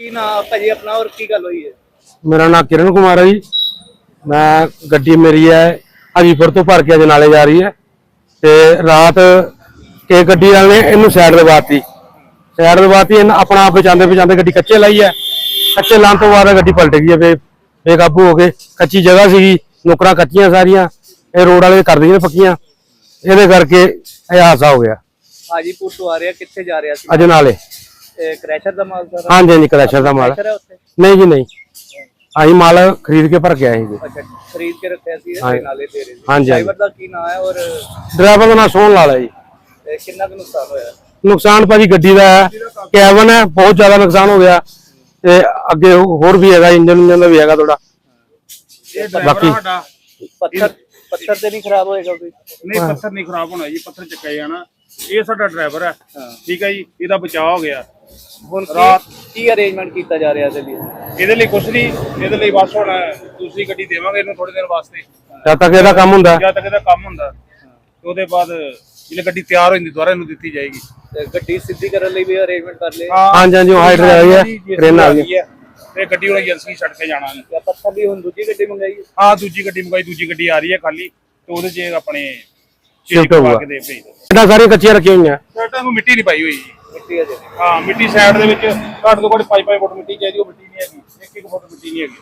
ਕੀ ਨਾ ਭਾਜੀ ਆਪਣਾ ਔਰ ਕੀ ਗੱਲ ਹੋਈ ਹੈ? ਮੇਰਾ ਨਾਮ ਕਿਰਨ ਕੁਮਾਰ ਹੈ ਜੀ। ਮੈਂ ਗੱਡੀ ਮੇਰੀ ਹੈ ਹਾਜੀਪੁਰ ਤੋਂ ਭਰ ਕੇ ਅਜਨਾਲੇ ਜਾ ਰਹੀ ਹੈ। ਤੇ ਰਾਤ ਕੇ ਗੱਡੀ ਵਾਲੇ ਨੇ ਇਹਨੂੰ ਸਾਈਡ ਦਬਾਤੀ। ਸਾਈਡ ਦਬਾਤੀ ਇਹਨਾਂ ਆਪਣਾ ਆਪ ਬਚਾਉਂਦੇ ਬਚਾਉਂਦੇ ਗੱਡੀ ਕੱਚੇ ਲਾਈ ਹੈ। ਕੱਚੇ ਲਾਉਣ ਤੋਂ ਬਾਅਦ ਗੱਡੀ ਪਲਟ ਗਈ ਹੈ ਬੇ ਬੇਕਾਬੂ ਹੋ ਕੇ। ਕੱਚੀ ਜਗ੍ਹਾ ਸੀਗੀ ਨੁਕਰਾਂ ਕੱਚੀਆਂ ਸਾਰੀਆਂ। ਇਹ ਰੋਡ ਵਾਲੇ ਕਰ ਦਈਆਂ ਪੱਕੀਆਂ। ਇਹਦੇ ਕਰਕੇ ਇਹ ਹਾਦਸਾ ਹੋ ਗਿਆ। ਹਾਜੀਪੁਰ ਤੋਂ ਆ ਰਿਹਾ ਕਿੱਥੇ ਜਾ ਰਿਹਾ ਸੀ? ਅਜਨਾਲੇ ਕ੍ਰੈਸ਼ਰ ਦਾ ਮਾਲ ਸਾਰਾ? ਹਾਂਜੀ ਹਾਂਜੀ ਕ੍ਰੈਸ਼ਰ ਦਾ ਮਾਲ। ਕ੍ਰੈਸ਼ਰ ਹੈ ਉੱਥੇ? ਨਹੀਂ ਜੀ ਨਹੀਂ। ਅਸੀਂ ਮਾਲ ਖਰੀਦ ਕੇ ਭਰ ਕੇ ਆਏ ਜੀ। ਅੱਛਾ ਖਰੀਦ ਕੇ ਰੱਖਿਆ ਸੀ। ਇਹ ਨਾਲੇ ਦੇ ਰਹੇ ਸੀ। ਹਾਂਜੀ, ਹਾਂਜੀ। ਡਰਾਈਵਰ ਦਾ ਕੀ ਨਾਮ ਹੈ ਔਰ ਡਰਾਈਵਰ ਦਾ ਨਾਮ ਸੋਹਣ ਲਾਲ ਹੈ ਜੀ। ਕਿੰਨਾ ਕੁ ਨੁਕਸਾਨ ਹੋਇਆ? ਨੁਕਸਾਨ ਭਾਜੀ ਗੱਡੀ ਦਾ ਹੈ। ਕੈਬਨ ਹੈ ਬਹੁਤ ਜ਼ਿਆਦਾ ਨੁਕਸਾਨ ਹੋ ਗਿਆ। ਤੇ ਅੱਗੇ ਹੋਰ ਵੀ ਹੈਗਾ ਇੰਜਨ ਇੰਜਨ ਦਾ ਵੀ ਹੈਗਾ ਥੋੜਾ ਬਾਕੀ ਪੱਥਰ ਪੱਥਰ ਤੇ ਨਹੀਂ ਖਰਾਬ ਹੋਏਗਾ ਕੋਈ? ਨਹੀਂ ਪੱਥਰ ਨਹੀਂ ਖਰਾਬ ਹੋਣਾ ਜੀ ਪੱਥਰ ਚੱਕਿਆ ਜਾਣਾ। ਇਹ ਸਾਡਾ ਡਰਾਈਵਰ ਹੈ। ਠੀਕ ਹੈ ਜੀ ਇਹਦਾ ਬਚਾਅ ਹੋ ਗਿਆ। ਹੁਣ ਕੀ- ਰਾਤ- ਕੀ ਅਰੇਂਜਮੈਂਟ ਕੀਤਾ ਜਾ ਰਿਹਾ ਇਹਦੇ ਲਈ? ਇਹਦੇ ਲਈ ਕੁਛ ਨਹੀਂ ਇਹਦੇ ਲਈ ਬਸ ਹੁਣ ਦੂਸਰੀ ਗੱਡੀ ਦੇਵਾਂਗੇ ਇਹਨੂੰ ਥੋੜੇ ਦਿਨ ਵਾਸਤੇ। ਜਦ ਤੱਕ ਇਹਦਾ ਕੰਮ ਹੁੰਦਾ। ਜਦ ਤੱਕ ਇਹਦਾ ਕੰਮ ਹੁੰਦਾ। ਤੇ ਉਹਦੇ ਬਾਅਦ ਜਿਹੜੀ ਗੱਡੀ ਤਿਆਰ ਹੋ ਜਾਂਦੀ ਦੁਬਾਰਾ ਇਹਨੂੰ ਦਿੱਤੀ ਜਾਏਗੀ। ਤੇ ਗੱਡੀ ਸਿੱਧੀ ਕਰਨ ਲਈ ਵੀ ਅਰੇਂਜਮੈਂਟ ਕਰ ਲਏ? ਹਾਂਜੀ ਹਾਂਜੀ ਉਹ ਹਾਈਡਰ ਆ ਗਈ ਹੈ ਟ੍ਰੇਨ ਆ ਗਈ ਹੈ। ਤੇ ਗੱਡੀ ਹੁਣ ਏਜੰਸੀ ਛੱਡ ਕੇ ਜਾਣਾ। ਜਾਂ। ਪੱਥਰ ਦੀ ਹੁਣ ਦੂਜੀ ਗੱਡੀ ਮੰਗਾਈ? ਹੈ? ਹਾਂ ਦੂਜੀ ਗੱਡੀ ਮੰਗਾਈ ਦੂਜੀ ਗੱਡੀ ਆ ਰਹੀ ਹੈ ਖਾਲੀ। ਤੇ ਉਹਦੇ 'ਚ ਆਪਣੇ Shift ਪਾ ਹੋਊਗਾ। ਕੇ ਦੇ ਭੇਜ ਦਿਓ। ਇਹਦਾ ਸਾਰੀਆਂ ਕੱਚੀਆਂ ਰੱਖੀਆਂ ਹੋਈਆਂ। ਨੂੰ ਮਿੱਟੀ ਨਹੀਂ ਪਾਈ ਹੋਈ ਜੀ। ਮਿੱਟੀ ਹੈ ਮਿੱਟੀ ਸਾਈਡ ਦੇ ਵਿੱਚ ਘੱਟ ਤੋਂ ਘੱਟ 5-5 ਫੁੱਟ ਮਿੱਟੀ ਚਾਹੀਦੀ ਉਹ ਮਿੱਟੀ ਨਹੀਂ ਹੈਗੀ। 1-1 ਫੁੱਟ ਮਿੱਟੀ ਨਹੀਂ ਹੈਗੀ।